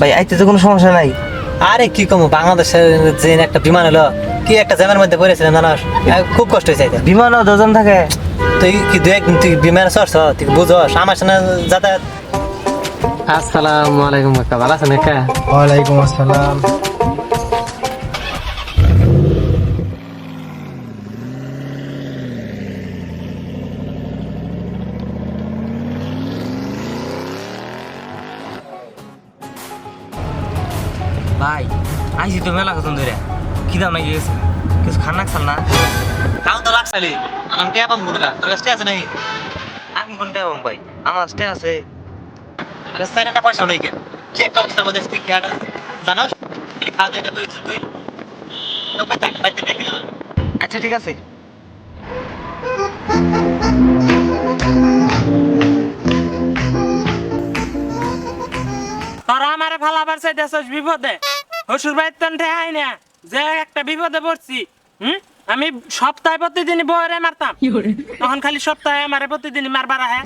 ভাই আইতে তো কোনো সমস্যা নাই। আরে কি কম বাংলাদেশের যে একটা বিমান হলো কি একটা জ্যামের মধ্যে পড়েছিলেন জানাস খুব কষ্ট হয়েছে বিমান বিমানও দুজন থাকে। তুই কি দু একদিন তুই বিমান চড়ছ? তুই বুঝস? আমার সামনে যাতায়াত আসসালামু আলাইকুম ভালো আছেন ওয়ালাইকুম আসসালাম। ভাই আইছি তো মেলা কতন ধরে। কি দাম নাকি গেছে? কিছু খান না খাল না। কাউন্ট তো রাখছালি আমি কে পাবো না তোর কাছে আছে নাই আমি কোনটা এবং ভাই? আমার স্টে আছে। রাস্তায় একটা পয়সা নেই কেন? চেক অফিসের মধ্যে তুই কি আটা জানোস? এই খাওয়া দাওয়া তুই তুই আচ্ছা ঠিক আছে। তোরা আমারে ফালাবার চাইতেছস বিপদে? হসুর তন্ঠে আই না। যে একটা বিপদে পড়ছি হুম? আমি সপ্তাহে প্রতিদিন বউরে মারতাম। তখন খালি সপ্তাহে আমারে প্রতিদিন মারবার আহে।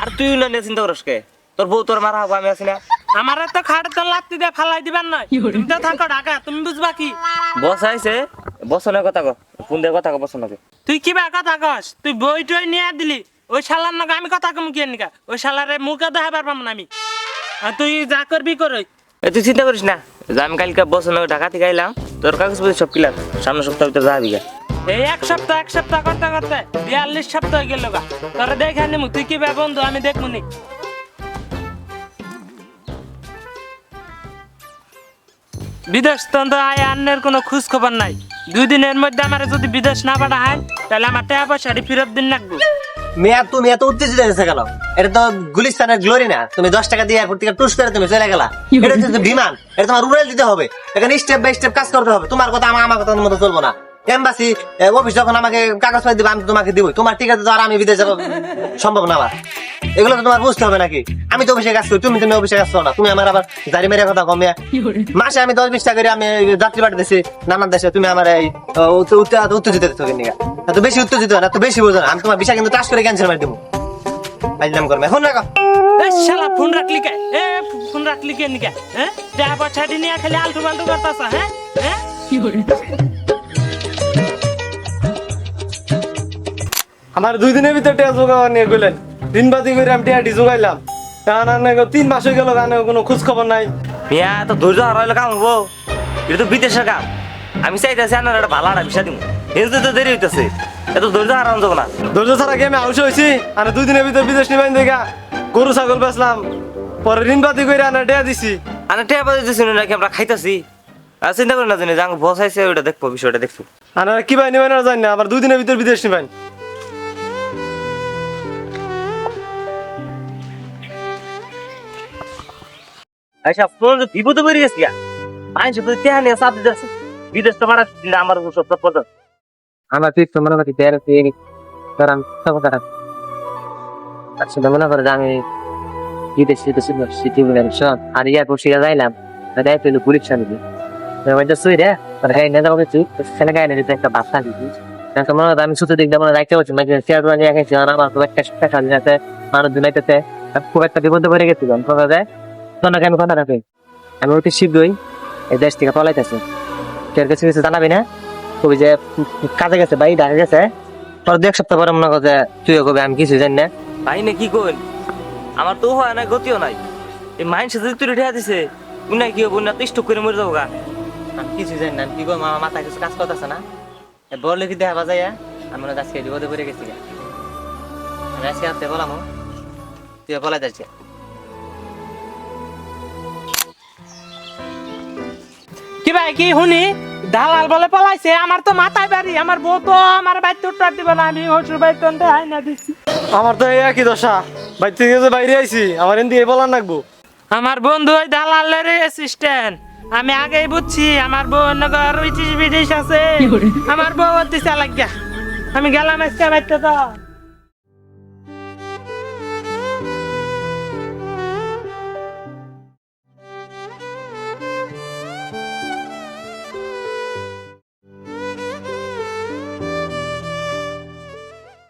আর তুই না নিয়ে চিন্তা করিস কে? তোর বউ তোর মারা হব আমি আছি না। আমারে তো খাটে তো লাত্তি দিয়ে ফালাই দিবার নয়। তুমি তো থাকো ঢাকা তুমি বুঝবা কি? বস আইছে বসনের কথা কো ফোন দিয়ে কথা কো বসনকে তুই কিবা কথা কস? তুই বই টই নিয়ে দিলি ওই শালার নগে আমি কথা কম কি নিকা ওই শালারে মুখে দেখাবার পাম না আমি। তুই যা করবি করই। তুই চিন্তা করিস না। আমি কালকে ঢাকা থেকে আইলাম। তোর সব ক্লিয়ার সামনে সপ্তাহ ভিতরে যাবি গা। এই এক সপ্তাহ এক সপ্তাহ করতে করতে বিয়াল্লিশ সপ্তাহ গেল গা। তোরা দেখে নিমু তুই কি বন্ধু আমি দেখব নি। বিদেশ তন্ত্র আয় আন্নের কোনো খোঁজ খবর নাই। দুই দিনের মধ্যে আমার যদি বিদেশ না পাঠা হয় তাহলে আমার টাকা পয়সাটি ফেরত দিন লাগবো। মেয়া তুমি এত উত্তেজিত হয়েছে কেন? এটা তো গুলিস্তানের গ্লোরি না। তুমি দশ টাকা দিয়ে এয়ারপোর্ট থেকে টুস করে তুমি চলে গেলা। এটা হচ্ছে বিমান। এটা তোমার উড়াল দিতে হবে। এখানে স্টেপ বাই স্টেপ কাজ করতে হবে। তোমার কথা আমার আমার কথা মতো চলবো না। এম্বাসি অফিস যখন আমাকে দিবে আমি তোমাকে তোমার টিকাতে তো আর আমি বিদেশ যাব সম্ভব না আমার। এগুলো তো তোমার বুঝতে হবে নাকি? আমি তো অফিসে কাজ করি। তুমি তুমি অফিসে কাজ করো না। তুমি আমার আবার গাড়ি মেরে কথা কমে মাসে আমি দশ বিশ টাকা করে আমি যাত্রী পাঠা দিছি নানান দেশে। তুমি আমার এই উত্তেজিত হচ্ছো কেন নিগা? এত বেশি উত্তেজিত না এত বেশি বোঝো না। আমি তোমার বিষয় কিন্তু টাচ করে ক্যান্সেল মারি দেবো। আইলাম করবে এখন রাখো। এ শালা ফোন রাখলি কে? এ ফোন রাখলি কে নিকে হ্যাঁ টাকা পয়সাটি নিয়ে খালি আলটু পাল্টু করতেছ হ্যাঁ? হ্যাঁ আমার দুই দিনের ভিতরে টিয়া জোগাড় নিয়ে গেলেন। দিন বাদি করে আমি টিয়াটি জোগাইলাম। কারণ আর নাকি তিন মাস হয়ে গেল গানে কোনো খোঁজ খবর নাই। মিয়া তো ধৈর্য হারাইলে কাম হব। এটা তো বিদেশের কাম। আমি চাইতেছি আনার একটা ভালো একটা বিষয় দিব কিন্তু তো দেরি হইতেছে। এত ধৈর্য হারানো যাব না। ধৈর্য ছাড়া কি আমি আউশ হয়েছি আর দুই দিনের ভিতরে বিদেশ নিবাইন দেখা গরু ছাগল বেচলাম। পরে ঋণ বাদি করে আনা টিয়া দিছি। আনা টেয়া পাতি দিছি নাকি আমরা খাইতেছি? আর চিন্তা করি না জানি যাং বস আইছে দেখব বিষয়টা দেখব। আর আর কি বাই আর জানি না আবার দুই দিনের ভিতরে বিদেশ নিবেন আচ্ছা ফোন বিপদে বেরিয়ে গেছি আইন টেয়া নিয়ে চাপ বিদেশ তো মারা আমার সব পদ আমার তুই তো মনে করি তেরো তিন কারণ সব কথা। আসলে মনে করে আমি সিটি সব আর ইয়ার পর শিখে যাইলাম তাই পেল পুলিশ চালিয়ে মধ্যে শুই রে তার গায়ে নেতা হবে তুই গায়ে নিতে একটা বাচ্চা দিবি। হয় আমি সুতো দেখতে মনে রাখতে পারছি মানে নিয়ে গেছি, আর আমার খুব একটা মানুষ দুনাইতেছে খুব একটা বিপদে পড়ে গেছিলাম কথা যায় আমি কথা রাখি। আমি অতি শীঘ্রই এই দেশ থেকে পলাইতেছি। তোর কাছে কিছু জানাবি না? কবি যে কাজে গেছে ভাই ঢাকা গেছে। পর দু এক সপ্তাহ পরে মনে কর যে তুইও কবি আমি কিছু জানি না। ভাই না কি কইন? আমার তো হয় না গতিও নাই। এই মাইন্ড সাথে তুই ঠেয়া দিছে উনি কি হব না তো স্টক করে মরে যাব গা আমি কিছু জানি না কি করব আমার মাথায় কিছু কাজ করতেছে না। এ বড় লিখি দেখা বাজাই আমি মনে আজকে বিপদে পড়ে গেছি গা। আমি আজকে হাতে বলাম তুই বলা যাচ্ছে কি ভাই কি শুনি? দালাল বলে পলাইছে আমার তো মাথায় বাড়ি আমার বউ তো আমার বাইতে উত্তর দিব না আমি হসুর বাইর তন্ত্রে আই না দিচ্ছি আমার তো এই একই দশা বাইর থেকে যে বাইরে আইছি আমার এন দিয়ে বলার লাগবো আমার বন্ধু ওই দালালের অ্যাসিস্ট্যান্ট আমি আগেই বুঝছি আমার বউ নগর বিদেশ বিদেশ আছে। আমার বউ অতি চালাক আমি গেলাম আজকে বাইতে তো।